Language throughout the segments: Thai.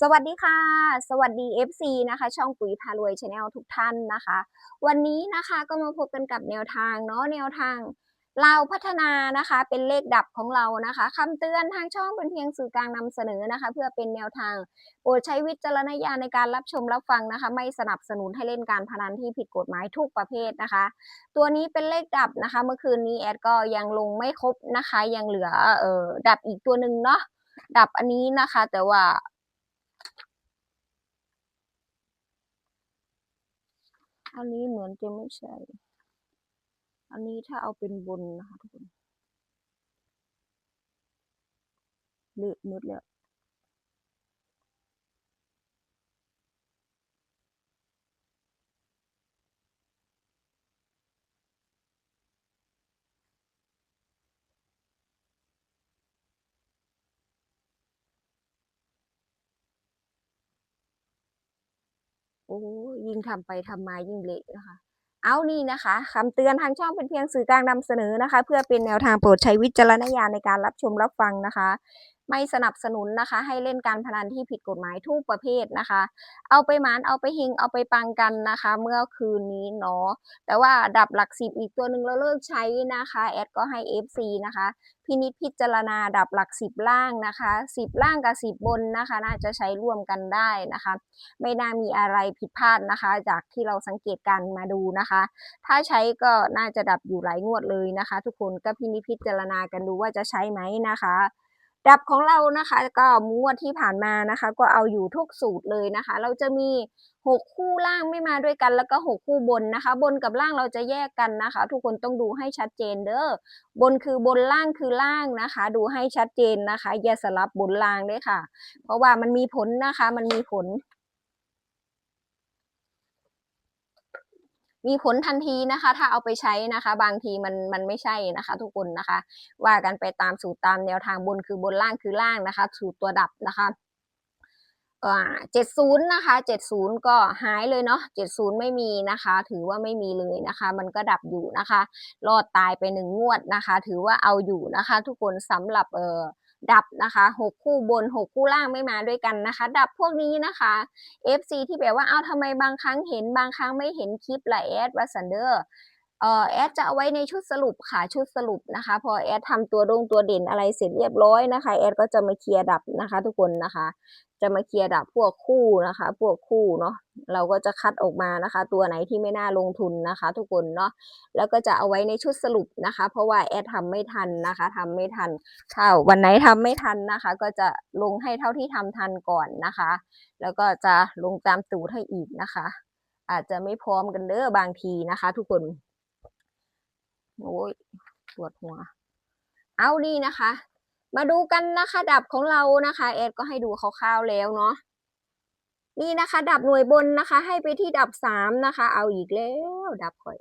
สวัสดีค่ะ สวัสดี FC นะคะ ช่องปุ๋ยพารวยชาแนลทุกท่านนะคะ วันนี้นะคะก็มาพบกันกับแนวทางเนาะแนวทางเราพัฒนานะคะเป็นเลขดับของเรานะคะคำเตือนทางช่องเป็นเพียงสื่อกลางนำเสนอนะคะ เพื่อเป็นแนวทางโปรดใช้วิจารณญาณในการรับชมรับฟังนะคะ ไม่สนับสนุนให้เล่นการพนันที่ผิดกฎหมายทุกประเภทนะคะ ตัวนี้เป็นเลขดับนะคะ เมื่อคืนนี้แอดก็ยังลงไม่ครบนะคะ ยังเหลือเอ่อดับอีกตัวหนึ่งเนาะ ดับอันนี้นะคะ แต่ว่า อันนี้เหมือนจะไม่ใช่ อันนี้ถ้าเอาเป็นบนนะคะทุกคนเละหมดแล้ว โอ้ยิ่งทำไปทำมายิ่งเละนะคะ เอานี่นะคะคำเตือนทางช่องเป็นเพียงสื่อกลางนำเสนอนะคะ เพื่อเป็นแนวทางโปรดใช้วิจารณญาณในการรับชมรับฟังนะคะ ไม่สนับสนุนนะคะ ให้เล่นการพนันที่ผิดกฎหมายทุกประเภทนะคะ เอาไปหมานเอาไปหิงเอาไปปังกันนะคะ เมื่อคืนนี้เนาะแต่ว่าดับหลักสิบอีกตัวหนึ่งเราเลิกใช้นะคะแอดก็ให้ FC นะคะ พินิจพิจารณาดับหลักสิบล่างนะคะสิบล่างกับสิบบนนะคะ น่าจะใช้ร่วมกันได้นะคะ ไม่น่ามีอะไรผิดพลาดนะคะ จากที่เราสังเกตการมาดูนะคะ ถ้าใช้ก็น่าจะดับอยู่หลายงวดเลยนะคะ ทุกคนก็พินิจพิจารณากันดูว่าจะใช้ไหมนะคะ ดับของเรานะคะ ก็งวดที่ผ่านมานะคะ ก็เอาอยู่ทุกสูตรเลยนะคะ เราจะมี 6 คู่ล่างไม่มาด้วยกันแล้วก็ 6 คู่บนนะคะ บนกับล่างเราจะแยกกันนะคะ ทุกคนต้องดูให้ชัดเจนเด้อบนคือบนล่างคือล่างนะคะ ดูให้ชัดเจนนะคะอย่าสลับบนล่างด้วยค่ะ เพราะว่ามันมีผลนะคะ มันมีผล มีผลทันทีนะคะ ถ้าเอาไปใช้นะคะ บางทีมันมันไม่ใช่นะคะ ทุกคนนะคะ ว่ากันไปตามสูตรตามแนวทางบนคือบนล่างคือล่างนะคะ สูตรตัวดับนะคะเจ็ดศูนย์นะคะเจ็ดศูนย์ก็หายเลยเนาะเจ็ดศูนย์ไม่มีนะคะ ถือว่าไม่มีเลยนะคะ มันก็ดับอยู่นะคะ รอดตายไปหนึ่งงวดนะคะ ถือว่าเอาอยู่นะคะ ทุกคนสำหรับเอ่อ ดับนะคะหกคู่บนหกคู่ล่างไม่มาด้วยกันนะคะ ดับพวกนี้นะคะ FC ที่แบบว่าเอาทำไมบางครั้งเห็นบางครั้งไม่เห็นคลิปละแอดวัสันเดอร์ เอ่อแอดจะเอาไว้ในชุดสรุปค่ะชุดสรุปนะคะ พอแอดทำตัวดงตัวเด่นอะไรเสร็จเรียบร้อยนะคะแอดก็จะมาเคลียร์ดับนะคะ ทุกคนนะคะ จะมาเคลียร์ดับพวกคู่นะคะ พวกคู่เนาะเราก็จะคัดออกมานะคะ ตัวไหนที่ไม่น่าลงทุนนะคะ ทุกคนเนาะแล้วก็จะเอาไว้ในชุดสรุปนะคะ เพราะว่าแอดทำไม่ทันนะคะทำไม่ทันถ้าวันไหนทำไม่ทันนะคะ ก็จะลงให้เท่าที่ทำทันก่อนนะคะ แล้วก็จะลงตามตูดให้อีกนะคะ อาจจะไม่พร้อมกันเด้อบางทีนะคะ ทุกคน โอ้ยปวดหัว เอานี่นะคะ มาดูกันนะคะดับของเรานะคะแอดก็ให้ดูคร่าวๆแล้วเนาะนี่นะคะ ดับหน่วยบนนะคะ ให้ไปที่ดับสามนะคะ เอาอีกแล้ว ดับค่อย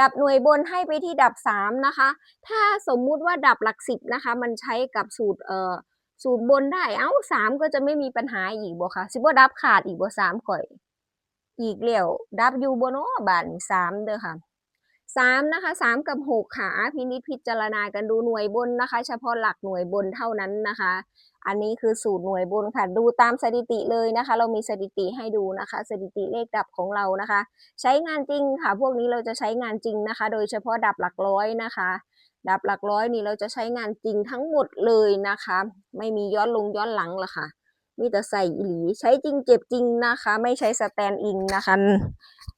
ดับหน่วยบนให้ไปที่ดับสามนะคะ ถ้าสมมุติว่าดับหลักสิบนะคะ มันใช้กับสูตรเอ่อสูตรบนได้ เอ้าสามก็จะไม่มีปัญหาอีกบ่ค่ะสิบ่ดับขาดอีกบ่สามข่อย อีกแล้วดับอยู่บนเนาะบานสามเด้อค่ะ สามนะคะสามกับหกค่ะพินิจพิจารณากันดูหน่วยบนนะคะ เฉพาะหลักหน่วยบนเท่านั้นนะคะ อันนี้คือสูตรหน่วยบนค่ะ ดูตามสถิติเลยนะคะ เรามีสถิติให้ดูนะคะ สถิติเลขดับของเรานะคะ ใช้งานจริงค่ะ พวกนี้เราจะใช้งานจริงนะคะ โดยเฉพาะดับหลักร้อยนะคะ ดับหลักร้อยนี่เราจะใช้งานจริงทั้งหมดเลยนะคะ ไม่มีย้อนลงย้อนหลังละค่ะ มีแต่ใส่อีหลีใช้จริงเจ็บจริงนะคะ ไม่ใช้สแตนอิงนะคะ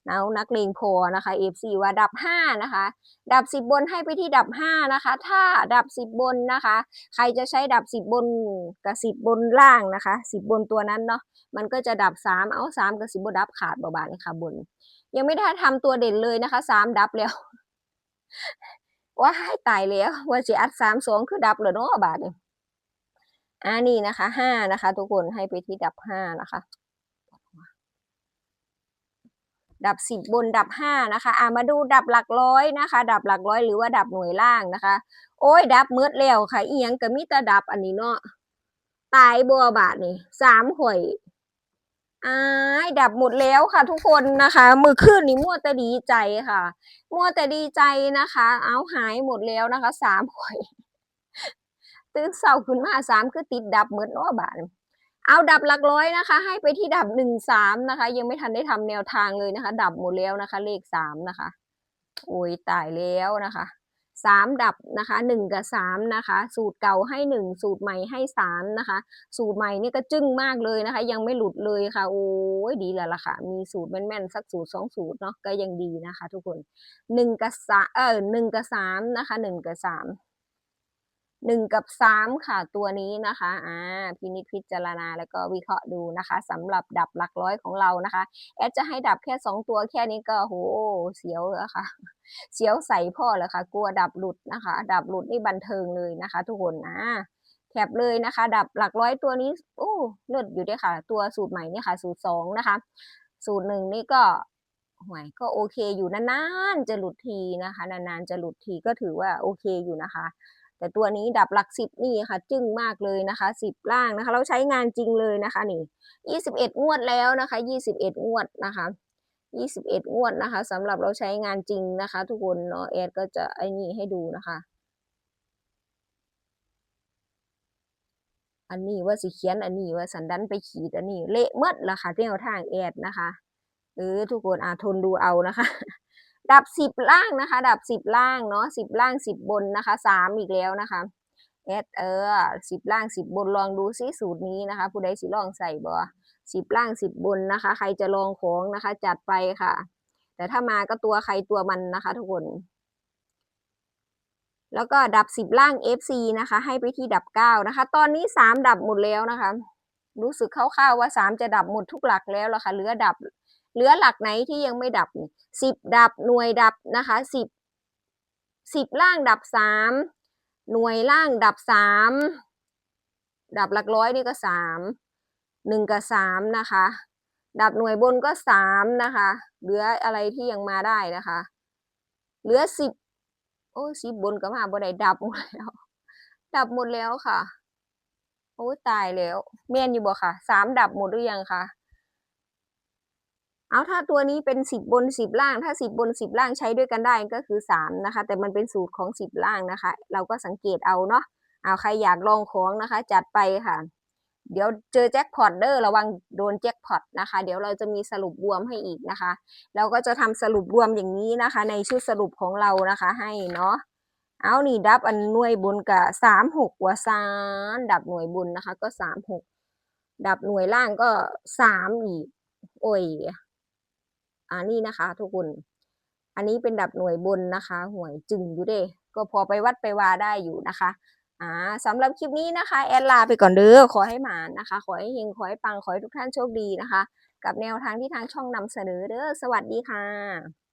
เอานักเลงพอนะคะ F4 ว่าดับห้านะคะ ดับสิบบนให้ไปที่ดับห้านะคะ ถ้าดับสิบบนนะคะ ใครจะใช้ดับสิบบนกับสิบบนล่างนะคะสิบบนตัวนั้นเนาะมันก็จะดับสามเอาสามกับสิบบดับขาดเบาๆนะคะบน ยังไม่ได้ทำตัวเด่นเลยนะคะสามดับแล้วว้ายตายแล้วว่าสิอัดสามสองคือดับเหรอเนาะบาทนี่ย อ่านี่นะคะห้านะคะ ทุกคนให้ไปที่ดับห้านะคะ ดับสิบบนดับห้านะคะ อ่ามาดูดับหลักร้อยนะคะ ดับหลักร้อยหรือว่าดับหน่วยล่างนะคะ โอ้ย ดับมืดแล้วค่ะเอียงก็มีแต่ดับอันนี้เนาะตายบัวบาทนี่สามข่อยอายดับหมดแล้วค่ะ ทุกคนนะคะ มือขึ้นนี่มั่วแต่ดีใจค่ะ มั่วแต่ดีใจนะคะ เอาหายหมดแล้วนะคะสามข่อย ตื่นเช้าขึ้นมาสามคือติดดับเหมดเนาะบาทเอาดับหลักร้อยนะคะ ให้ไปที่ดับหนึ่งสามนะคะ ยังไม่ทันได้ทำแนวทางเลยนะคะ ดับหมดแล้วนะคะ เลขสามนะคะ โอ้ยตายแล้วนะคะสามดับนะคะหนึ่งกับสามนะคะ สูตรเก่าให้หนึ่งสูตรใหม่ให้สามนะคะ สูตรใหม่นี่ก็จึ้งมากเลยนะคะ ยังไม่หลุดเลยค่ะ โอ้ยดีแล้วล่ะค่ะ มีสูตรแม่นๆสักสูตรสองสูตรเนาะก็ยังดีนะคะ ทุกคนหนึ่งกับสามเออหนึ่งกับสามนะคะหนึ่งกับสาม หนึ่งกับสามค่ะตัวนี้นะคะอ่าพินิจพิจารณาแล้วก็วิเคราะห์ดูนะคะสำหรับดับหลักร้อยของเรานะคะ แอดจะให้ดับแค่สองตัวแค่นี้ก็โหเสียวแล้วค่ะเสียวใส่พ่อแล้วค่ะ กลัวดับหลุดนะคะ ดับหลุดนี่บันเทิงเลยนะคะ ทุกคนนะแคบเลยนะคะ ดับหลักร้อยตัวนี้โอ้เลิศอยู่ด้วยค่ะ ตัวสูตรใหม่นี่ค่ะ สูตรสองนะคะ สูตรหนึ่งนี่ก็หวยก็โอเคอยู่นานๆจะหลุดทีนะคะ นานๆจะหลุดทีก็ถือว่าโอเคอยู่นะคะ แต่ตัวนี้ดับหลักสิบนี่ค่ะจึ้งมากเลยนะคะสิบล่างนะคะ เราใช้งานจริงเลยนะคะนี่ยี่สิบเอ็ดงวดแล้วนะคะยี่สิบเอ็ดงวดนะคะยี่สิบเอ็ดงวดนะคะสำหรับเราใช้งานจริงนะคะ ทุกคนเนาะแอดก็จะไอ้นี่ให้ดูนะคะ อันนี้ว่าสิเขียนอันนี้ว่าสันดันไปขีดอันนี้เละเมดละค่ะแนวทางแอดนะคะเออทุกคนอาทนดูเอานะคะ ดับสิบล่างนะคะ ดับสิบล่างเนาะสิบล่างสิบบนนะคะสามอีกแล้วนะคะแอดเออสิบล่างสิบบนลองดูซิสูตรนี้นะคะ ผู้ใดสิลองใส่บ่สิบล่างสิบบนนะคะ ใครจะลองของนะคะ จัดไปค่ะ แต่ถ้ามาก็ตัวใครตัวมันนะคะ ทุกคน แล้วก็ดับสิบล่าง FC นะคะ ให้ไปที่ดับเก้านะคะ ตอนนี้สามดับหมดแล้วนะคะ รู้สึกคร่าวๆว่าสามจะดับหมดทุกหลักแล้วละค่ะเหลือดับ เหลือหลักไหนที่ยังไม่ดับสิบดับหน่วยดับนะคะสิบสิบล่างดับสามหน่วยล่างดับสามดับหลักร้อยนี่ก็สามหนึ่งกับสามนะคะ ดับหน่วยบนก็สามนะคะ เหลืออะไรที่ยังมาได้นะคะ เหลือสิบโอ้สิบบนก็มาบ่ได้ดับหมดแล้ว ดับหมดแล้วค่ะโอ้ตายแล้วแม่นอยู่บ่ค่ะสามดับหมดหรือยังคะ เอาถ้าตัวนี้เป็นสิบบนสิบล่าง ถ้าสิบบนสิบล่างใช้ด้วยกันได้ก็คือสามนะคะ แต่มันเป็นสูตรของสิบล่างนะคะ เราก็สังเกตเอาเนาะเอาใครอยากลองของนะคะ จัดไปค่ะ เดี๋ยวเจอแจ็คพอตเดอร์ระวังโดนแจ็คพอตนะคะ เดี๋ยวเราจะมีสรุปรวมให้อีกนะคะ เราก็จะทำสรุปรวมอย่างนี้นะคะ ในชุดสรุปของเรานะคะให้เนาะเอานี่ดับอันหน่วยบุญกับสามหกว่าซานดับหน่วยบุญนะคะ ก็สามหกดับหน่วยล่างก็สามอีก โอ้ย อันนี้นะคะ ทุกคน อันนี้เป็นดับหน่วยบนนะคะ หวยจึงอยู่เด้ก็พอไปวัดไปวาได้อยู่นะคะอ่าสำหรับคลิปนี้นะคะ แอดลาไปก่อนเด้อขอให้หมานนะคะ ขอให้เฮงขอให้ปังขอให้ทุกท่านโชคดีนะคะ กับแนวทางที่ทางช่องนำเสนอเด้อสวัสดีค่ะ